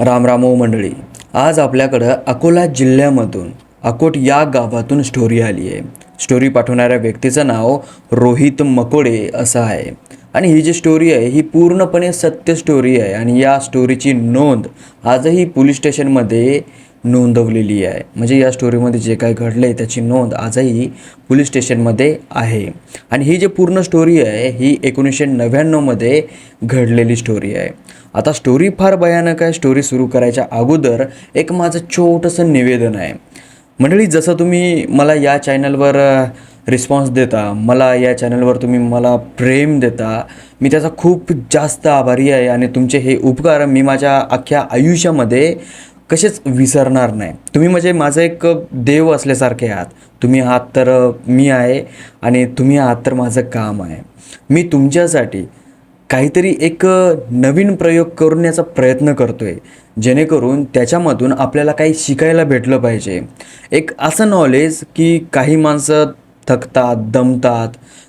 रामरामो मंडळी. आज आपल्याकडं अकोला जिल्ह्यामधून अकोट या गावातून स्टोरी आली आहे. स्टोरी पाठवणाऱ्या व्यक्तीचं नाव रोहित मकोडे असं आहे. आणि ही जी स्टोरी आहे ही पूर्णपणे सत्य स्टोरी आहे आणि या स्टोरीची नोंद आजही पोलीस स्टेशनमध्ये नोंदवलेली आहे. म्हणजे या स्टोरीमध्ये जे काय घडलं आहे त्याची नोंद आजही पोलीस स्टेशनमध्ये आहे. आणि ही जी पूर्ण स्टोरी आहे ही एकोणीसशे नव्याण्णवमध्ये घडलेली स्टोरी आहे. आता स्टोरी फार भयानक आहे. स्टोरी सुरू करायच्या अगोदर एक माझं छोटंसं निवेदन आहे. मंडळी जसं तुम्ही मला या चॅनलवर रिस्पॉन्स देता मला या चॅनलवर तुम्ही मला प्रेम देता मी त्याचा खूप जास्त आभारी आहे आणि तुमचे हे उपकार मी माझ्या अख्ख्या आयुष्यामध्ये कसेच विसरणार नाही. तुम्ही म्हणजे माझं एक देव असल्यासारखे आहात. तुम्ही आहात तर मी आहे आणि तुम्ही आहात तर माझं काम आहे. मी तुमच्यासाठी काहीतरी एक नवीन प्रयोग करण्याचा प्रयत्न करतो आहे जेणेकरून त्याच्यामधून आपल्याला काही शिकायला भेटलं पाहिजे. एक असं नॉलेज की काही माणसं थकतात दमतात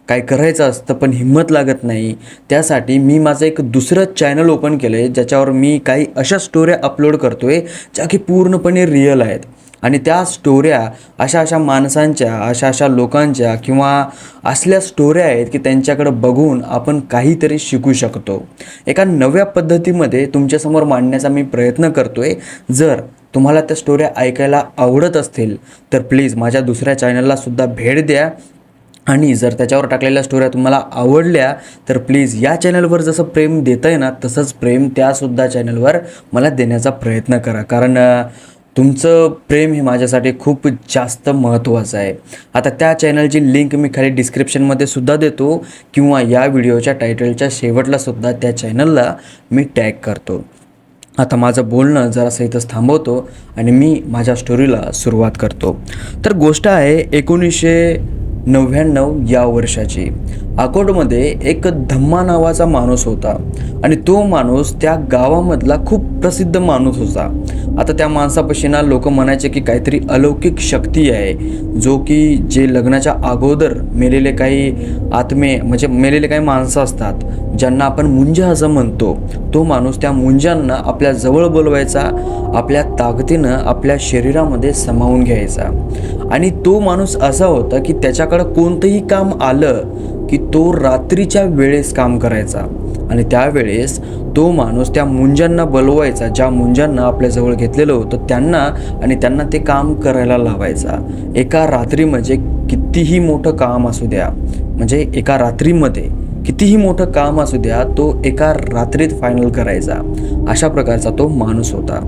काय करायचं असतं पण हिंमत लागत नाही. त्यासाठी मी माझं एक दुसरं चॅनल ओपन केलं आहे ज्याच्यावर मी काही अशा स्टोऱ्या अपलोड करतो आहे ज्या की पूर्णपणे रिअल आहेत. आणि त्या स्टोऱ्या अशा अशा माणसांच्या अशा अशा लोकांच्या किंवा असल्या स्टोऱ्या आहेत की त्यांच्याकडं बघून आपण काहीतरी शिकू शकतो. एका नव्या पद्धतीमध्ये तुमच्यासमोर मांडण्याचा मी प्रयत्न करतो आहे जर तुम्हाला त्या स्टोऱ्या ऐकायला आवडत असतील तर प्लीज माझ्या दुसऱ्या चॅनललासुद्धा भेट द्या. आणि जर त्याच्यावर टाकलेल्या स्टोऱ्या तुम्हाला आवडल्या तर प्लीज या चॅनलवर जसं प्रेम देत आहे ना तसंच प्रेम त्यासुद्धा चॅनलवर मला देण्याचा प्रयत्न करा. कारण तुमचं प्रेम हे माझ्यासाठी खूप जास्त महत्त्वाचं आहे. आता त्या चॅनलची लिंक मी खाली डिस्क्रिप्शनमध्ये सुद्धा देतो किंवा या व्हिडिओच्या टायटलच्या शेवटला सुद्धा त्या चॅनलला मी टॅग करतो. आता माझं बोलणं जरासं इथंच थांबवतो आणि मी माझ्या स्टोरीला सुरुवात करतो. तर गोष्ट आहे एकोणीसशे नव्याण्णव या वर्षाची. अकोटमध्ये एक धम्मा नावाचा माणूस होता. आणि तो माणूस त्या गावामधला खूप प्रसिद्ध माणूस होता. आता त्या माणसापाशी ना लोक म्हणायचे की काहीतरी अलौकिक शक्ती आहे जो की जे लग्नाच्या अगोदर मेलेले काही आत्मे म्हणजे मेलेले काही माणसं असतात ज्यांना आपण मुंजा असं म्हणतो. तो माणूस त्या मुंजांना आपल्या जवळ बोलवायचा आपल्या ताकदीनं आपल्या शरीरामध्ये समावून घ्यायचा. आणि तो माणूस असा होता की त्याच्याकडं कोणतंही काम आलं की तो रात्रीच्या वेळेस काम करायचा. आणि त्यावेळेस तो माणूस त्या मुंजांना बलवायचा ज्या मुंजांना आपल्याजवळ घेतलेलं होतं त्यांना आणि त्यांना ते काम करायला लावायचा. एका रात्री म्हणजे कितीही मोठं काम असू द्या म्हणजे एका रात्रीमध्ये कितीही मोठं काम असू द्या तो एका रात्रीत फायनल करायचा. अशा प्रकारचा तो माणूस होता.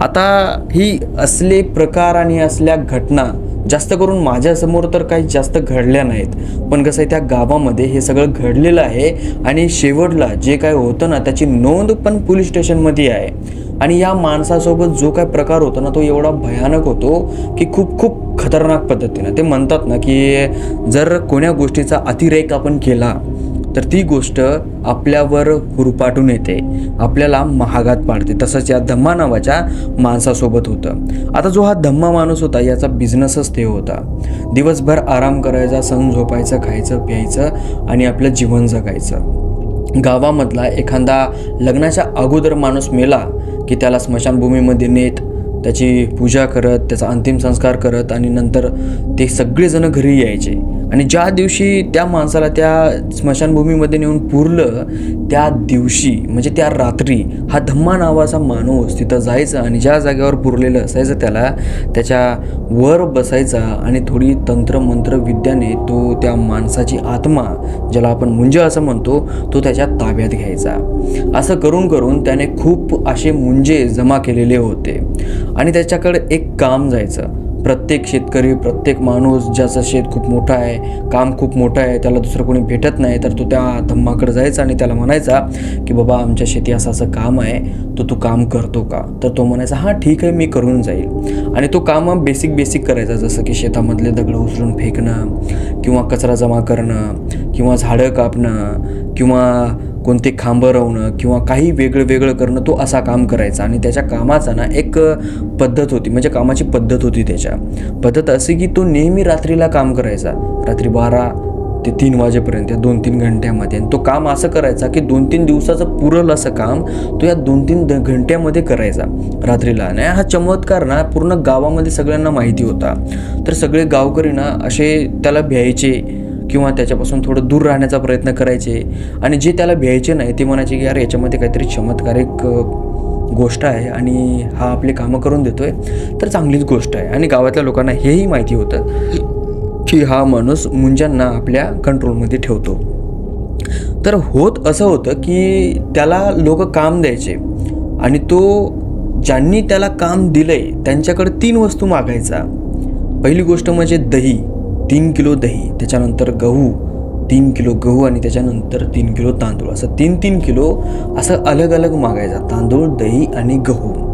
आता ही असले प्रकार आणि असल्या घटना जास्त करून माझ्यासमोर तर काही जास्त घडल्या नाहीत. पण कसं आहे त्या गावामध्ये हे सगळं घडलेलं आहे आणि शेवटला जे काय होतं ना त्याची नोंद पण पोलीस स्टेशनमध्ये आहे. आणि या माणसासोबत जो काय प्रकार होता ना तो एवढा भयानक होतो की खूप खूप खतरनाक पद्धतीनं. ते म्हणतात ना की जर कोण्या गोष्टीचा अतिरेक आपण केला तर ती गोष्ट आपल्यावर हुरपाटून येते. आपल्याला महागात पाडते. तसंच या धम्मा नावाच्या माणसासोबत होतं. आता जो हा धम्मा माणूस होता याचा बिझनेसच ते होता. दिवसभर आराम करायचा सण झोपायचं खायचं प्यायचं आणि आपलं जीवन जगायचं. गावामधला एखादा लग्नाच्या अगोदर माणूस मेला की त्याला स्मशानभूमीमध्ये नेत त्याची पूजा करत त्याचा अंतिम संस्कार करत आणि नंतर ते सगळेजण घरी यायचे. आणि ज्या दिवशी त्या माणसाला त्या स्मशानभूमीमध्ये नेऊन पुरलं त्या दिवशी म्हणजे त्या रात्री हा धम्मा नावाचा माणूस तिथं जायचा आणि ज्या जागेवर पुरलेलं असायचं त्याला त्याच्या वर बसायचा आणि थोडी तंत्रमंत्र विद्याने तो त्या माणसाची आत्मा ज्याला आपण मुंज असं म्हणतो तो त्याच्या ताब्यात घ्यायचा. असं करून करून त्याने खूप असे मुंजे जमा केलेले होते. आणि त्याच्याकडे एक काम जायचं. प्रत्येक शेतकरी प्रत्येक माणूस ज्याचं शेत खूप मोठं आहे काम खूप मोठं आहे त्याला दुसरं कोणी भेटत नाही तर तो त्या धम्माकडे जायचा आणि त्याला म्हणायचा की बाबा आमच्या शेती असं असं काम आहे तर तू काम करतो का? तर तो म्हणायचा हां ठीक आहे मी करून जाईल. आणि तो काम बेसिक बेसिक करायचा जसं की शेतामधले दगडं उचलून फेकणं किंवा कचरा जमा करणं किंवा झाडं कापणं किंवा कोणते खांबं रवणं किंवा काही वेगळं वेगळं करणं तो असा काम करायचा. आणि त्याच्या कामाचा ना एक पद्धत होती. म्हणजे कामाची पद्धत होती त्याच्या. पद्धत अशी की तो नेहमी रात्रीला काम करायचा. रात्री बारा ते तीन वाजेपर्यंत या दोन तीन घंट्यामध्ये. आणि तो काम असं करायचा की दोन तीन दिवसाचं पुरल असं काम तो या दोन तीन द- घंट्यामध्ये करायचा रात्रीला. आणि हा चमत्कार ना पूर्ण गावामध्ये सगळ्यांना माहिती होता. तर सगळे गावकरी ना असे त्याला भ्यायचे. किंवा त्याच्यापासून थोडं दूर राहण्याचा प्रयत्न करायचे. आणि जे त्याला भ्यायचे नाही ते म्हणायचे की यार याच्यामध्ये काहीतरी चमत्कारिक गोष्ट आहे आणि हा आपले कामं करून देतो आहे तर चांगलीच गोष्ट आहे. आणि गावातल्या लोकांना हेही माहिती होतं की हा माणूस मुंजांना आपल्या कंट्रोलमध्ये ठेवतो. तर होत असं होतं की त्याला लोक काम द्यायचे आणि तो ज्यांनी त्याला काम दिलंय त्यांच्याकडे तीन वस्तू मागायचा. पहिली गोष्ट म्हणजे दही. तीन किलो दही त्याच्यानंतर गहू तीन किलो गहू आणि त्याच्यानंतर तीन किलो तांदूळ. असं तीन तीन किलो असं अलग अलग मागायचा. तांदूळ दही आणि गहू.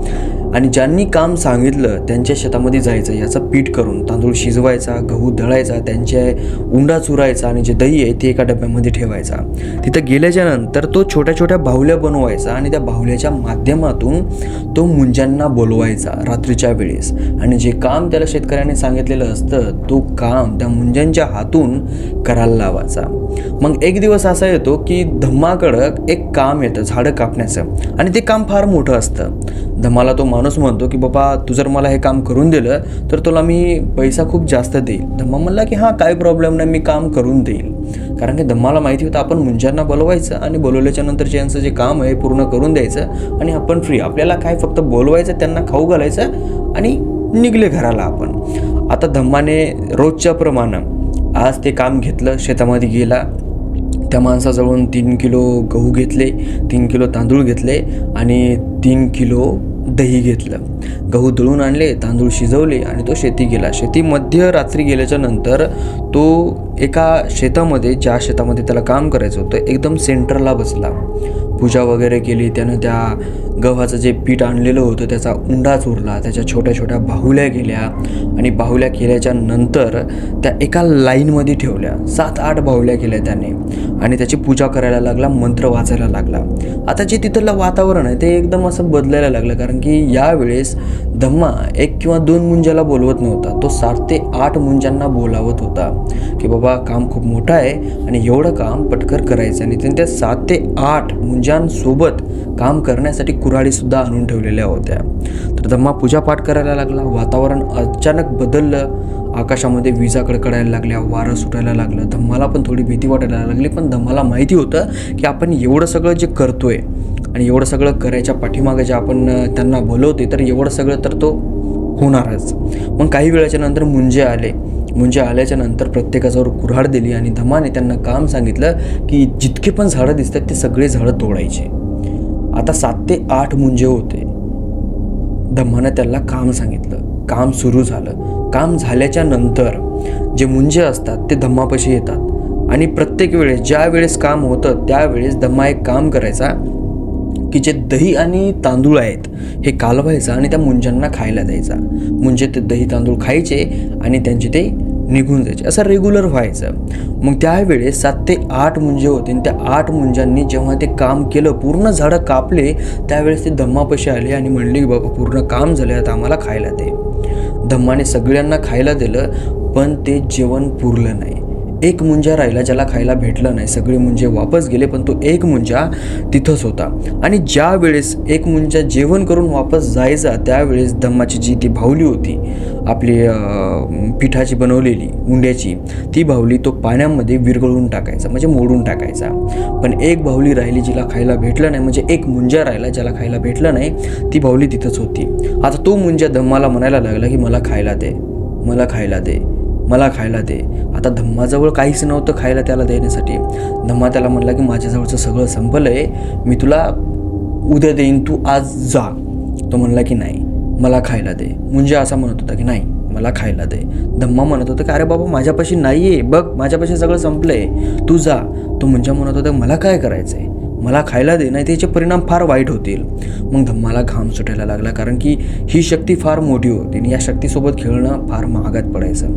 आणि ज्यांनी काम सांगितलं त्यांच्या शेतामध्ये जायचं याचं पीठ करून तांदूळ शिजवायचा गहू दळायचा त्यांच्या उंडा चुरायचा आणि जे दही आहे ते एका डब्यामध्ये ठेवायचा. तिथं गेल्याच्यानंतर तो छोट्या छोट्या बाहुल्या बनवायचा आणि त्या बाहुल्याच्या माध्यमातून तो मुंज्यांना बोलवायचा रात्रीच्या वेळेस. आणि जे काम त्याला शेतकऱ्याने सांगितलेलं असतं तो काम त्या मुंज्यांच्या हातून करायला लावायचा. मग एक दिवस असा येतो की धम्माकडं एक काम येतं झाडं कापण्याचं. आणि ते काम फार मोठं असतं. धम्माला तो माणूस म्हणतो की बाबा तू जर मला हे काम करून दिलं तर तुला मी पैसा खूप जास्त देईल. धम्मा म्हणला की हां काय प्रॉब्लेम नाही मी काम करून देईल. कारण की धम्माला माहिती होतं आपण मुंजांना बोलवायचं आणि बोलवल्याच्या नंतर ज्यांचं जे काम आहे पूर्ण करून द्यायचं आणि आपण फ्री आपल्याला काय फक्त बोलवायचं त्यांना खाऊ घालायचं आणि निघले घराला आपण. आता धम्माने रोजच्या प्रमाणं आज ते काम घेतलं शेतामध्ये गेला. त्या माणसाजवळून तीन किलो गहू घेतले तीन किलो तांदूळ घेतले आणि तीन किलो दही घेतलं. गहू दळून आणले तांदूळ शिजवले आणि तो शेती गेला शेती मध्यरात्री गेल्याच्यानंतर तो एका शेतामध्ये ज्या शेतामध्ये त्याला काम करायचं होतं एकदम सेंटरला बसला. पूजा वगैरे केली त्यानं त्या गव्हाचं जे पीठ आणलेलं होतं त्याचा उंडा चुरला त्याच्या छोट्या छोट्या बाहुल्या केल्या आणि बाहुल्या केल्याच्यानंतर त्या एका लाईनमध्ये ठेवल्या. सात आठ बाहुल्या केल्या त्याने आणि त्याची पूजा करायला लागला मंत्र वाचायला लागला. आता जे तिथलं वातावरण आहे ते एकदम असं बदलायला लागलं कारण की यावेळेस धम्मा एक किंवा दोन मुंज्याला बोलवत नव्हता. तो सात ते आठ मुंज्यांना बोलावत होता की बाबा काम खूप मोठं आहे आणि एवढं काम पटकर करायचं आणि त्यांनी त्या सात ते आठ पूजांसोबत काम करण्यासाठी कुऱ्हाडीसुद्धा आणून ठेवलेल्या होत्या. तर धम्मा पूजापाठ करायला लागला वातावरण अचानक बदललं आकाशामध्ये विजा कडकडायला लागल्या वारं सुटायला लागलं धम्माला पण थोडी भीती वाटायला लागली पण धम्माला माहिती होतं की आपण एवढं सगळं जे करतोय आणि एवढं सगळं करायच्या पाठीमागे जे आपण त्यांना बोलवते तर एवढं सगळं तर तो होणारच. मग काही वेळाच्या नंतर मुंजे आले. मुंजे आल्याच्यानंतर प्रत्येकाच्यावर कुऱ्हाड दिली आणि धमाने त्यांना काम सांगितलं की जितके पण झाडं दिसतात ते सगळे झाडं तोडायचे. आता सात ते आठ मुंजे होते. धम्मानं त्याला काम सांगितलं. काम सुरू झालं. काम झाल्याच्यानंतर जे मुंजे असतात ते धम्मापाशी येतात. आणि प्रत्येक वेळेस ज्या वेळेस काम होतं त्यावेळेस धम्मा एक काम करायचा. की जे दही आणि तांदूळ आहेत हे कालवायचं आणि त्या मुंजांना खायला द्यायचा. मुंजे ते दही तांदूळ खायचे आणि त्यांचे ते निघून जायचे. असं रेग्युलर व्हायचं. मग त्यावेळेस सात ते आठ मुंजे होते आणि त्या आठ मुंजांनी जेव्हा ते काम केलं पूर्ण झाडं कापले त्यावेळेस ते धम्मापाशी आले आणि म्हणले की बाबा पूर्ण काम झालं आता आम्हाला खायला दे. धम्माने सगळ्यांना खायला दिलं पण ते जेवण पुरलं नाही. एक मुंजा राहिला ज्याला खायला भेटलं नाही. सगळे मुंजे वापस गेले पण तो एक मुंजा तिथंच होता. आणि ज्या वेळेस एक मुंजा जेवण करून वापस जायचा त्यावेळेस धम्माची जी ती भावली होती आपली पिठाची बनवलेली उंड्याची ती भावली तो पाण्यामध्ये विरघळून टाकायचा म्हणजे मोडून टाकायचा. पण एक भावली राहिली जिला खायला भेटलं नाही म्हणजे एक मुंजा राहिला ज्याला खायला भेटलं नाही ती भावली तिथंच होती. आता तो मुंजा धम्माला म्हणायला लागला की मला खायला दे मला खायला दे. मला खायला दे. आता धम्माजवळ काहीच नव्हतं खायला त्याला देण्यासाठी. धम्मा त्याला म्हणला की माझ्याजवळचं सगळं संपलं आहे मी तुला उद्या देईन. तू आज जा. तो म्हणला की नाही. मला खायला दे. म्हणजे असा म्हणत होता की नाही. मला खायला दे. धम्मा म्हणत होता की अरे बाबा माझ्यापाशी नाही आहे बघ माझ्यापाशी सगळं संपलं आहे तू जा. तो म्हणजे म्हणत होता मला काय करायचं आहे मला खायला दे नाही त्याचे परिणाम फार वाईट होतील. मग धम्माला घाम सुटायला लागला कारण की ही शक्ती फार मोठी होती आणि या शक्तीसोबत खेळणं फार महागात पडायचं.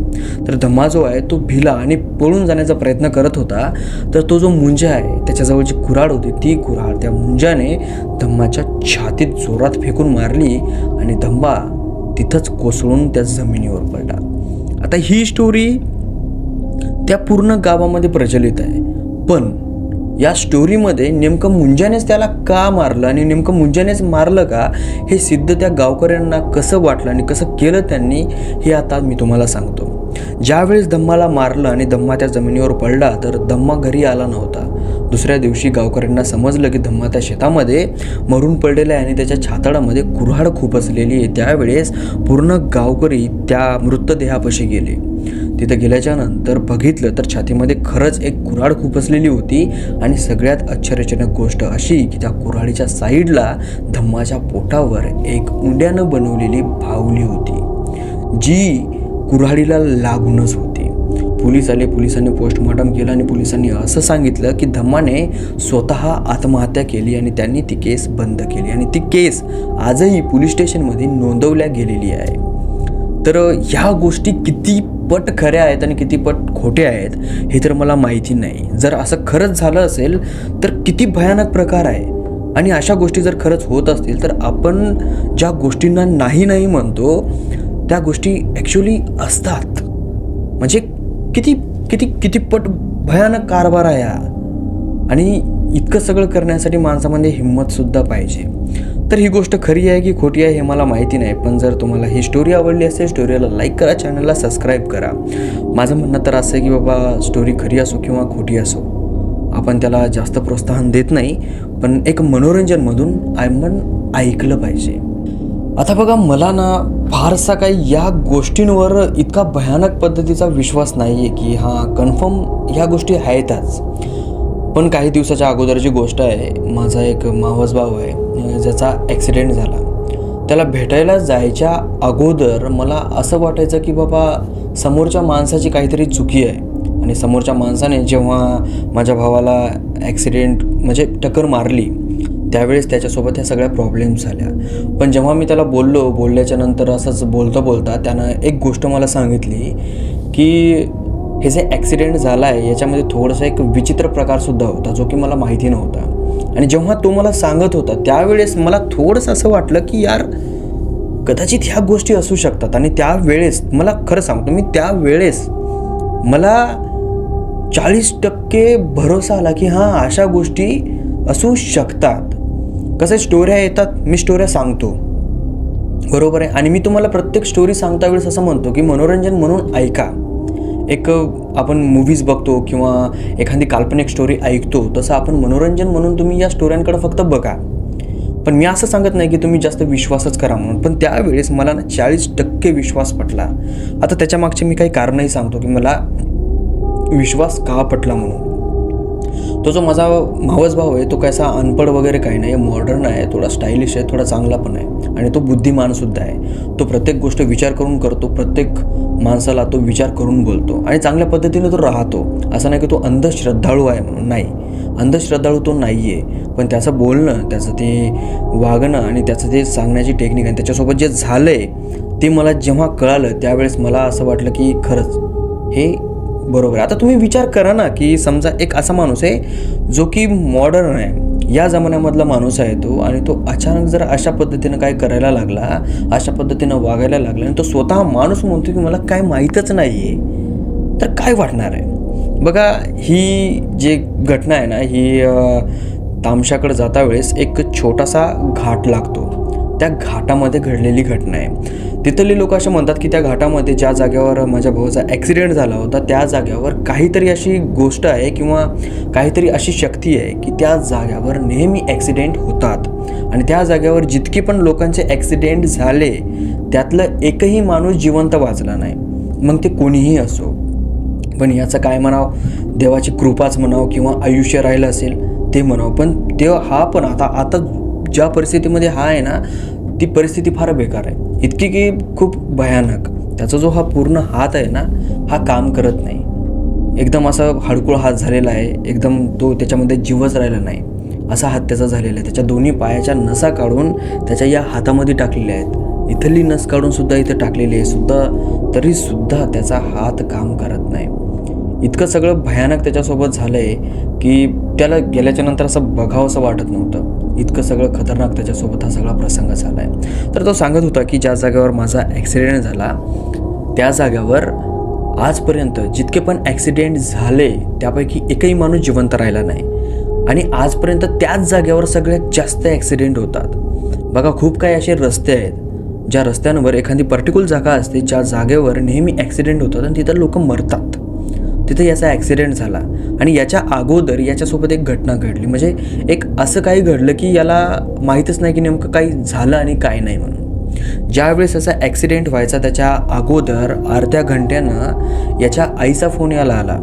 तर धम्मा जो आहे तो भिला आणि पळून जाण्याचा प्रयत्न करत होता. तर तो जो मुंजा आहे त्याच्याजवळ जी कुऱ्हाड होती ती कुऱ्हाड त्या मुंजाने धम्माच्या छातीत जोरात फेकून मारली आणि धम्मा तिथंच कोसळून त्या जमिनीवर पडला. आता ही स्टोरी त्या पूर्ण गावामध्ये प्रचलित आहे. पण या स्टोरीमध्ये नेमकं मुंजानेच त्याला का मारलं आणि नेमकं मुंजानेच मारलं का हे सिद्ध त्या गावकऱ्यांना कसं वाटलं आणि कसं केलं त्यांनी हे आता मी तुम्हाला सांगतो. ज्यावेळेस धम्माला मारलं आणि धम्मा त्या जमिनीवर पडला तर धम्मा घरी आला नव्हता. दुसऱ्या दिवशी गावकऱ्यांना समजलं की धम्मा त्या शेतामध्ये मरून पडलेला आहे आणि त्याच्या छाताडामध्ये कुऱ्हाड खूप असलेली आहे. त्यावेळेस पूर्ण गावकरी त्या मृतदेहापाशी गेले. तिथं गेल्याच्यानंतर बघितलं तर छातीमध्ये खरंच एक कुऱ्हाड खूप असलेली होती आणि सगळ्यात आश्चर्यजनक गोष्ट अशी की त्या कुऱ्हाडीच्या साईडला धम्माच्या पोटावर एक उंड्यानं बनवलेली बाहुली होती जी कुऱ्हाडीला लागूनच होती. पोलीस आले पोलिसांनी पोस्टमॉर्टम केलं आणि पोलिसांनी असं सांगितलं की धम्माने स्वतः आत्महत्या केली आणि त्यांनी ती केस बंद केली. आणि ती केस आजही पोलीस स्टेशनमध्ये नोंदवल्या गेलेली आहे. तर ह्या गोष्टी किती पट खऱ्या आहेत आणि किती पट खोट्या आहेत हे तर मला माहिती नाही. जर असं खरंच झालं असेल तर किती भयानक प्रकार आहे. आणि अशा गोष्टी जर खरंच होत असतील तर आपण ज्या गोष्टींना नाही नाही म्हणतो त्या गोष्टी ॲक्च्युली असतात. म्हणजे किती किती किती पट भयानक कारभार आहे हा. आणि इतकं सगळं करण्यासाठी माणसामध्ये हिंमतसुद्धा पाहिजे. तर ही गोष्ट खरी आहे की खोटी आहे हे मला माहिती नाही पण जर तुम्हाला ही स्टोरी आवडली असेल स्टोरीला लाईक करा चॅनलला सबस्क्राईब करा. माझं म्हणणं तर असं आहे की बाबा स्टोरी खरी असो किंवा खोटी असो आपण त्याला जास्त प्रोत्साहन देत नाही पण एक मनोरंजनमधून आपण ऐकलं पाहिजे. आता बघा मला ना फारसा काही या गोष्टींवर इतका भयानक पद्धतीचा विश्वास नाही आहे की हां कन्फर्म ह्या गोष्टी आहेतच. पण काही दिवसाच्या अगोदरची गोष्ट आहे माझा एक मावस भाऊ आहे ज्याचा ॲक्सिडेंट झाला. त्याला भेटायला जायच्या अगोदर मला असं वाटायचं की बाबा समोरच्या माणसाची काहीतरी चुकी आहे. आणि समोरच्या माणसाने जेव्हा माझ्या भावाला ॲक्सिडेंट म्हणजे टक्कर मारली त्यावेळेस त्याच्यासोबत ह्या सगळ्या प्रॉब्लेम्स झाल्या. पण जेव्हा मी त्याला बोललो बोलल्याच्या नंतर असंच बोलता बोलता त्यानं एक गोष्ट मला सांगितली की हे जे ॲक्सिडेंट झाला आहे याच्यामध्ये थोडंसं एक विचित्र प्रकारसुद्धा होता जो की मला माहिती नव्हता. आणि जेव्हा तो मला सांगत होता त्यावेळेस मला थोडंसं असं वाटलं की यार कदाचित ह्या गोष्टी असू शकतात. आणि त्यावेळेस मला खरं सांगतो मी त्यावेळेस मला चाळीस टक्के भरोसा आला की हां अशा गोष्टी असू शकतात. कसं स्टोऱ्या येतात मी स्टोऱ्या सांगतो. बरोबर आहे? आणि मी तुम्हाला प्रत्येक स्टोरी सांगता वेळेस असं म्हणतो की मनोरंजन म्हणून ऐका. एक आपण मूवीज बघतो किंवा एखादी काल्पनिक स्टोरी ऐकतो तसं आपण मनोरंजन म्हणून तुम्ही या स्टोऱ्यांकडे फक्त बघा. पण मी असं सांगत नाही की तुम्ही जास्त विश्वासच करा म्हणून. पण त्यावेळेस मला ना चाळीस टक्के विश्वास पटला. आता त्याच्यामागचे मी काही कारणही सांगतो की मला विश्वास का पटला म्हणून? तो जो माझा मावस भाऊ आहे तो कसा अनपढ वगैरे काही नाही मॉडर्न आहे थोडा स्टायलिश आहे थोडा चांगला पण आहे आणि तो बुद्धिमानसुद्धा आहे. तो प्रत्येक गोष्ट विचार करून करतो प्रत्येक माणसाला तो विचार करून बोलतो आणि चांगल्या पद्धतीने तो राहतो. असं नाही की तो अंधश्रद्धाळू आहे म्हणून नाही. अंधश्रद्धाळू तो नाही आहे पण त्याचं बोलणं त्याचं ते वागणं आणि त्याचं ते सांगण्याची टेक्निक आणि त्याच्यासोबत जे झालं आहे ते मला जेव्हा कळालं त्यावेळेस मला असं वाटलं की खरंच हे बरोबर आहे. आता तुम्ही विचार करा ना की समजा एक असा माणूस आहे जो की मॉडर्न आहे. या जमान्यामधला माणूस आहे तो आणि तो अचानक जर अशा पद्धतीनं काय करायला लागला अशा पद्धतीनं वागायला लागला आणि तो स्वतः माणूस म्हणतो की मला काय माहीतच नाही आहे तर काय वाटणार आहे? बघा ही जी घटना आहे ना ही तामशाकडे जाता वेळेस एक छोटासा घाट लागतो. त्या घाटामध्ये घडलेली घटना आहे. तिथली लोक असे म्हणतात की त्या घाटामध्ये ज्या जागेवर माझ्या भावाचा ॲक्सिडेंट झाला होता त्या जागेवर काहीतरी अशी गोष्ट आहे किंवा काहीतरी अशी शक्ती आहे की त्या जागेवर नेहमी ॲक्सिडेंट होतात. आणि त्या जागेवर जितके पण लोकांचे ॲक्सिडेंट झाले त्यातलं एकही माणूस जिवंत वाचला नाही. मग ते कोणीही असो. पण याचं काय म्हणावं? देवाची कृपाच म्हणावं किंवा आयुष्य राहिलं असेल ते म्हणावं. पण ते हा पण आता आता ज्या परिस्थितीमध्ये हा आहे ना ती परिस्थिती फार बेकार आहे. इतकी की खूप भयानक. त्याचा जो हा पूर्ण हात आहे ना हा काम करत नाही. एकदम असा हडकुळ हात झालेला आहे. एकदम तो त्याच्यामध्ये जीवच राहिला नाही. असा हात त्याचा झालेला आहे. त्याच्या दोन्ही पायाच्या नसा काढून त्याच्या या हातामध्ये टाकलेल्या आहेत. इथली नस काढून सुद्धा इथं टाकलेली आहे. सुद्धा तरीसुद्धा त्याचा हात काम करत नाही. इतकं सगळं भयानक त्याच्यासोबत झालं आहे की त्याला गेल्याच्यानंतर असं बघावं असं वाटत नव्हतं. इतकं सगळं खतरनाक त्याच्यासोबत हा सगळा प्रसंग झाला आहे तर तो सांगत होता की ज्या जागेवर माझा ॲक्सिडेंट झाला त्या जागेवर आजपर्यंत जितके पण ॲक्सिडेंट झाले त्यापैकी एकही माणूस जिवंत राहिला नाही. आणि आजपर्यंत त्याच जागेवर सगळ्यात जास्त ॲक्सिडेंट होतात. बघा खूप काही असे रस्ते आहेत ज्या रस्त्यांवर एखादी पर्टिक्युलर जागा असते ज्या जागेवर नेहमी ॲक्सिडेंट होतात आणि तिथं लोक मरतात. तिथे याचा ॲक्सिडेंट झाला. आणि याच्या अगोदर याच्यासोबत एक घटना घडली. म्हणजे एक असं काही घडलं की याला माहीतच नाही की नेमकं काही झालं आणि काय नाही म्हणून. ज्यावेळेस असा ॲक्सिडेंट व्हायचा त्याच्या अगोदर अर्ध्या घंट्यानं याच्या आईचा फोन याला आला.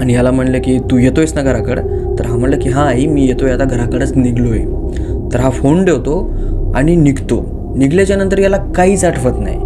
आणि याला म्हणलं की तू येतोयस ना घराकडं? तर हा म्हणलं की हां आई मी येतोय. आता घराकडंच निघलोय. तर हा फोन ठेवतो आणि निघतो. निघल्याच्यानंतर याला काहीच आठवत नाही.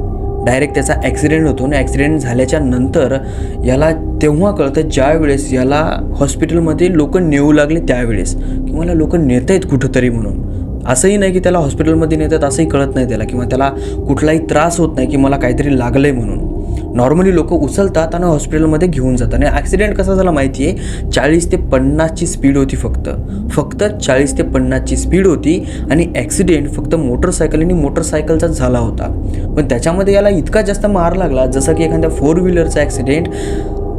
डायरेक्ट त्याचा ॲक्सिडेंट होतो आणि ॲक्सिडेंट झाल्याच्यानंतर याला तेव्हा कळतं ज्या वेळेस याला हॉस्पिटलमध्ये लोक नेऊ लागले त्यावेळेस. की मला लोक नेत आहेत कुठंतरी म्हणून. असंही नाही की त्याला हॉस्पिटलमध्ये नेतात असंही कळत नाही त्याला. किंवा त्याला कुठलाही त्रास होत नाही की मला काहीतरी लागलं आहे म्हणून. नॉर्मली लोक उचलतात आणि हॉस्पिटलमध्ये घेऊन जातात. आणि ॲक्सिडेंट कसा झाला माहिती आहे चाळीस ते पन्नासची स्पीड होती फक्त. फक्त चाळीस ते पन्नासची स्पीड होती आणि ॲक्सिडेंट फक्त मोटरसायकल आणि मोटरसायकलचाच झाला होता. पण त्याच्यामध्ये याला इतका जास्त मार लागला जसं की एखाद्या फोर व्हीलरचा ॲक्सिडेंट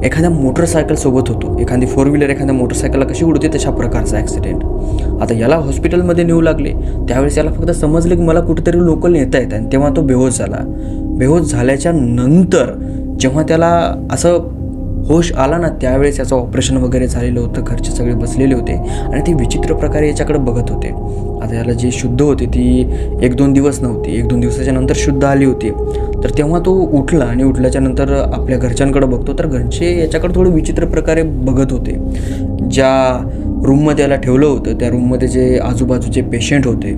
एखाद्या मोटरसायकलसोबत होतो. एखादी फोर व्हीलर एखाद्या मोटरसायकलला कशी उडते तशा प्रकारचा ॲक्सिडेंट आता याला हॉस्पिटलमध्ये नेऊ लागले. त्यावेळेस याला फक्त समजलं की मला कुठेतरी लोकल नेता येत आणि तेव्हा तो बेहोश झाला. बेहोश झाल्याच्यानंतर जेव्हा त्याला असं होश आला ना त्यावेळेस याचं ऑपरेशन वगैरे झालेलं होतं घरचे सगळे बसलेले होते आणि ते विचित्र प्रकारे याच्याकडे बघत होते. आता याला जी शुद्ध होती ती एक दोन दिवस नव्हती एक दोन दिवसाच्या नंतर शुद्ध आली होती. तर तेव्हा तो उठला आणि उठल्याच्या नंतर आपल्या घरच्यांकडे बघतो तर घरचे याच्याकडे थोडं विचित्र प्रकारे बघत होते. ज्या रूममध्ये याला ठेवलं होतं त्या रूममध्ये जे आजूबाजूचे पेशंट होते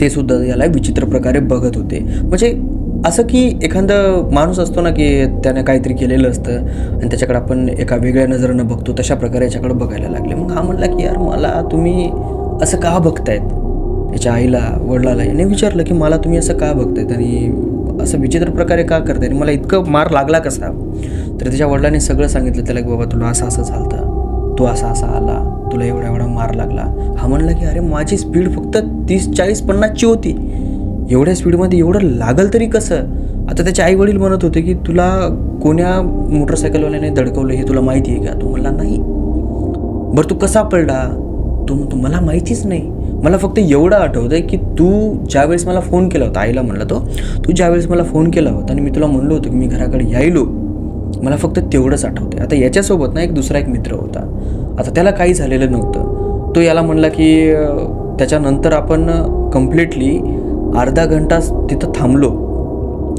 ते सुद्धा याला विचित्र प्रकारे बघत होते. म्हणजे असं की एखादं माणूस असतो ना की त्याने काहीतरी केलेलं असतं आणि त्याच्याकडे आपण एका वेगळ्या नजरेनं बघतो तशा प्रकारे याच्याकडे बघायला लागले. मग हा म्हणला की यार मला तुम्ही असं का बघतायत? याच्या आईला वडिलाला याने विचारलं की मला तुम्ही असं का बघतायत आणि असं विचित्र प्रकारे का करताय आणि मला इतकं मार लागला कसा? तर त्याच्या वडिलाने सगळं सांगितलं त्याला की बाबा तुला असं असं झालं तू असा असा आला. तुला एवढा एवढा मार लागला. हा म्हणला की अरे माझी स्पीड फक्त तीस चाळीस पन्नासची होती. एवढ्या स्पीडमध्ये एवढं लागल तरी कसं? आता त्याचे आई वडील म्हणत होते की तुला कोण्या मोटरसायकलवाल्याने दडकवलं हे तुला माहिती आहे का? तो म्हणला नाही. बरं तू कसा पडला तो म्हणतो मला माहितीच नाही. मला फक्त एवढं आठवतं की तू ज्यावेळेस मला फोन केला होता आईला म्हणला तो तू ज्यावेळेस मला फोन केला होता आणि मी तुला म्हणलो होतो की मी घराकडे यायलो मला फक्त तेवढंच आठवतं आता याच्यासोबत ना एक दुसरा एक मित्र होता. आता त्याला काही झालेलं नव्हतं. तो याला म्हणला की त्याच्यानंतर आपण कम्प्लिटली अर्धा घंटा तिथं थांबलो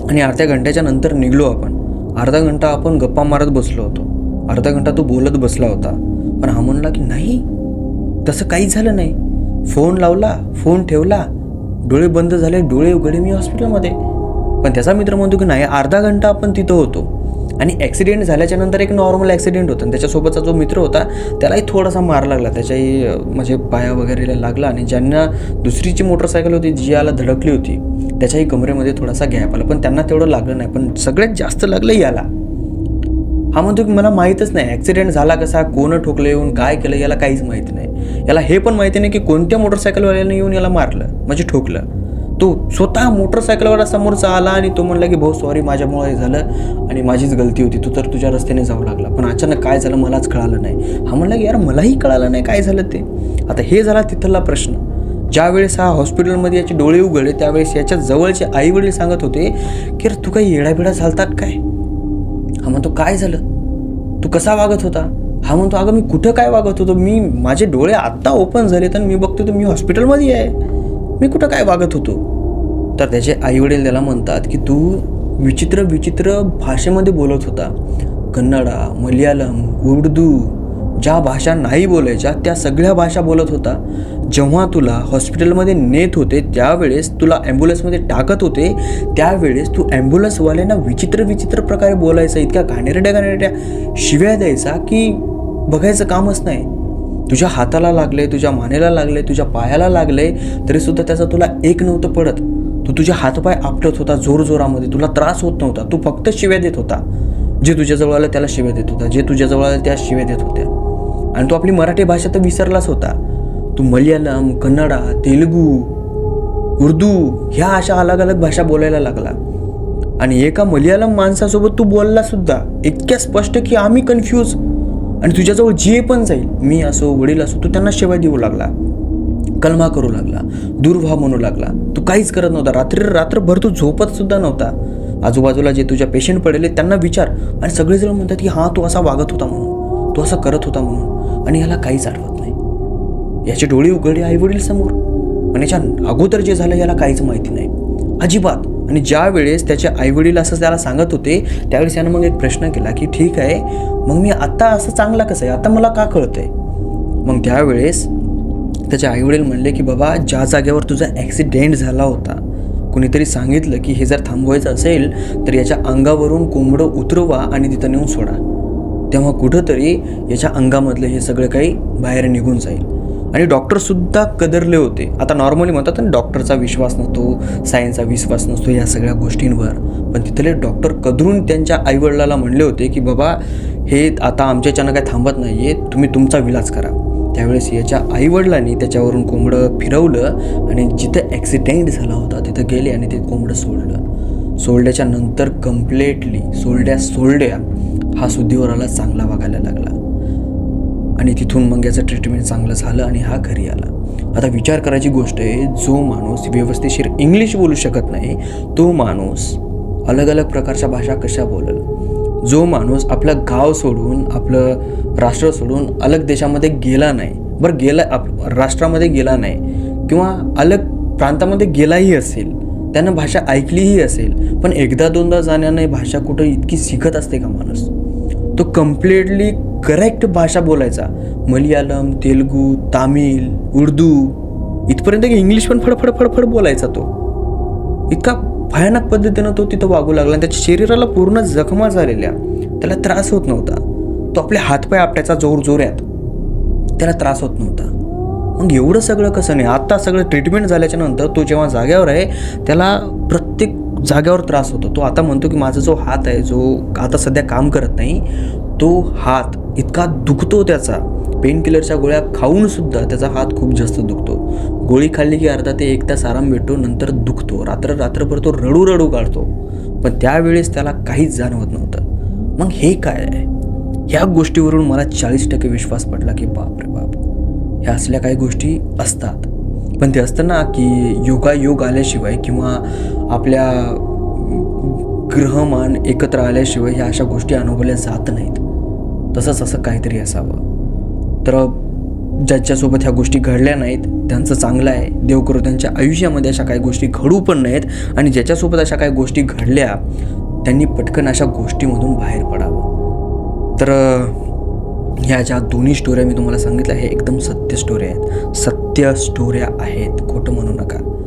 आणि अर्ध्या घंट्याच्या नंतर निघलो आपण. अर्धा घंटा आपण गप्पा मारत बसलो होतो. अर्धा घंटा तो बोलत बसला होता. पण हा म्हणला की नाही तसं काही झालं नाही. फोन लावला फोन ठेवला. डोळे बंद झाले डोळे उघडे मी हॉस्पिटलमध्ये पण त्याचा मित्र म्हणतो की नाही अर्धा घंटा आपण तिथं होतो. आणि ॲक्सिडेंट झाल्याच्यानंतर एक नॉर्मल ॲक्सिडेंट होता. आणि त्याच्यासोबतचा जो मित्र होता त्यालाही थोडासा मार लागला. त्याच्याही म्हणजे पाया वगैरेला लागला. आणि ज्यांना दुसरीची मोटरसायकल होती जी याला धडकली होती त्याच्याही कमरेमध्ये थोडासा गॅप आला. पण त्यांना तेवढं लागलं नाही. पण सगळ्यात जास्त लागलं याला. हा म्हणतो की मला माहीतच नाही ॲक्सिडेंट झाला कसा? कोण ठोकलं येऊन? काय केलं? याला काहीच माहिती नाही. याला हे पण माहिती नाही की कोणत्या मोटरसायकलवाल्याने येऊन याला मारलं म्हणजे ठोकलं. तो स्वतः मोटरसायकलवाला समोरचा आला आणि तो म्हणला की भाऊ सॉरी माझ्यामुळे हे झालं आणि माझीच गलती होती. तू तर तुझ्या रस्त्याने जाऊ लागला. पण अचानक काय झालं मलाच कळालं नाही. हा म्हणला की यार मलाही कळालं नाही. काय झालं ते? आता हे झाला तिथला प्रश्न. ज्यावेळेस हा हॉस्पिटलमध्ये याचे डोळे उघडले त्यावेळेस याच्या जवळचे आई वडील सांगत होते की अरे तू काही येडाबिडा झालतात काय? हा म्हणतो काय झालं? तू कसा वागत होता? हा म्हणतो अगं मी कुठं काय वागत होतो? मी माझे डोळे आत्ता ओपन झाले तर मी बघतो तर मी हॉस्पिटलमध्ये आहे. मी कुठं काय वागत होतो? तर त्याचे आईवडील त्याला म्हणतात की तू विचित्र विचित्र भाषेमध्ये बोलत होता. कन्नडा मल्याळम उर्दू ज्या भाषा नाही बोलायच्या त्या सगळ्या भाषा बोलत होता. जेव्हा तुला हॉस्पिटलमध्ये नेत होते त्यावेळेस तुला ॲम्ब्युलन्समध्ये टाकत होते त्यावेळेस तू ॲम्ब्युलन्सवाल्यांना विचित्र विचित्र प्रकारे बोलायचा इतक्या घाणेरड्या घाणेरड्या शिव्या द्यायचा की बघायचं कामच नाही. तुझ्या हाताला लागले तुझ्या मानेला लागले तुझ्या पायाला लागले तरीसुद्धा त्याचा तुला एक नव्हतं पडत. तू तुझे हातपाय आपटत होता जोरजोरामध्ये तुला त्रास होत नव्हता. तू फक्त शिव्या देत होता. जे तुझ्याजवळ आलं त्याला शिव्या देत होता. जे तुझ्याजवळ आलं त्या शिव्या देत होत्या. आणि तू आपली मराठी भाषा तर विसरलाच होता. तू मल्याळम कन्नडा तेलुगू उर्दू ह्या अशा अलग अलग भाषा बोलायला लागला. आणि एका मलयालम माणसासोबत तू बोलला सुद्धा इतक्या स्पष्ट की आम्ही कन्फ्यूज आणि तुझ्याजवळ जे पण जाईल मी असो वडील असो तो त्यांना शिवाय देऊ लागला. कलमा करू लागला. दुर्भाव म्हणू लागला. तू काहीच करत नव्हता. रात्री रात्रभर तू झोपत सुद्धा नव्हता. आजूबाजूला जे तुझ्या पेशंट पडलेले त्यांना विचार. आणि सगळेजण म्हणतात की हां तू असा वागत होता म्हणून. तू असं करत होता म्हणून. आणि ह्याला काहीच आठवत नाही. याचे डोळे उघडे आई वडील समोर आणि याच्या अगोदर जे झालं याला काहीच माहिती नाही. अजिबात. आणि ज्या वेळेस त्याचे आईवडील असं त्याला सांगत होते त्यावेळेस यानं मग एक प्रश्न केला की ठीक आहे मग मी आत्ता असं चांगला कसं आहे? आता मला का कळतंय? मग त्यावेळेस त्याचे आईवडील म्हणले की बाबा ज्या जागेवर तुझा ॲक्सिडेंट झाला होता कुणीतरी सांगितलं की हे जर थांबवायचं असेल तर याच्या अंगावरून कोंबडं उतरवा आणि तिथं नेऊन सोडा. तेव्हा कुठंतरी याच्या अंगामधलं हे सगळं काही बाहेर निघून जाईल. आणि डॉक्टरसुद्धा कदरले होते. आता नॉर्मली म्हणतात ना डॉक्टरचा विश्वास नसतो सायन्सचा विश्वास नसतो या सगळ्या गोष्टींवर. पण तिथले डॉक्टर कदरून त्यांच्या आईवडिलाला म्हणले होते की बाबा हे आता आमच्याच्यानं काय थांबत नाही आहे तुम्ही तुमचा विलाज करा. त्यावेळेस याच्या आईवडिलांनी त्याच्यावरून कोंबडं फिरवलं आणि जिथं ॲक्सिडेंट झाला होता तिथं गेले आणि ते कोंबडं सोडलं. सोडल्याच्या नंतर कम्प्लेटली सोलड्या सोलड्या हा सुद्धीवराला चांगला वागायला लागला. आणि तिथून मग याचं ट्रीटमेंट चांगलं झालं आणि हा घरी आला. आता विचार करायची गोष्ट आहे जो माणूस व्यवस्थेशीर इंग्लिश बोलू शकत नाही तो माणूस अलग अलग प्रकारच्या भाषा कशा बोलल? जो माणूस आपलं गाव सोडून आपलं राष्ट्र सोडून अलग देशामध्ये गेला नाही बरं गेला आप राष्ट्रामध्ये गेला नाही किंवा अलग प्रांतामध्ये गेलाही असेल त्यानं भाषा ऐकलीही असेल पण एकदा दोनदा जाण्याने भाषा कुठं इतकी शिकत असते का माणूस? तो कम्प्लिटली करेक्ट भाषा बोलायचा. मलयालम तेलगू तामिळ उर्दू इथपर्यंत की इंग्लिश पण फडफड फडफड बोलायचा तो. इतका भयानक पद्धतीनं तो तिथं वागू लागला आणि त्याच्या शरीराला पूर्ण जखमा झालेल्या. त्याला त्रास होत नव्हता. तो आपले हातपाय आपट्याचा जोर जोऱ्यात त्याला त्रास होत नव्हता. मग एवढं सगळं कसं नाही? आत्ता सगळं ट्रीटमेंट झाल्याच्यानंतर तो जेव्हा जाग्यावर आहे त्याला प्रत्येक जाग्यावर त्रास होतो. तो आता म्हणतो की माझा जो हात आहे जो आता सध्या काम करत नाही तो हात इतका दुखतो त्याचा. पेनकिलरच्या गोळ्या खाऊनसुद्धा त्याचा हात खूप जास्त दुखतो. गोळी खाल्ली की अर्धा ते एक तास आराम भेटतो नंतर दुखतो. रात्र रात्रभर तो रडू रडू काढतो. पण त्यावेळेस त्याला काहीच जाणवत नव्हतं. मग हे काय आहे? ह्या गोष्टीवरून मला चाळीस टक्के विश्वास पडला की बाप रे बाप. ह्या असल्या काही गोष्टी असतात. पण ते असतं ना की योगायोग आल्याशिवाय किंवा आपल्या ग्रहमान एकत्र आल्याशिवाय ह्या अशा गोष्टी अनुभवल्या जात नाहीत. तसंच असं काहीतरी असावं. तर ज्याच्यासोबत ह्या गोष्टी घडल्या नाहीत त्यांचं चांगलं आहे. देव करू त्यांच्या आयुष्यामध्ये अशा काही गोष्टी घडू पण नाहीत आणि ज्याच्यासोबत अशा काही गोष्टी घडल्या त्यांनी पटकन अशा गोष्टीमधून बाहेर पडावं. तर ह्या ज्या दोन्ही स्टोऱ्या मी तुम्हाला सांगितल्या हे एकदम सत्य स्टोऱ्या आहेत. सत्य स्टोऱ्या आहेत खोटं म्हणू नका.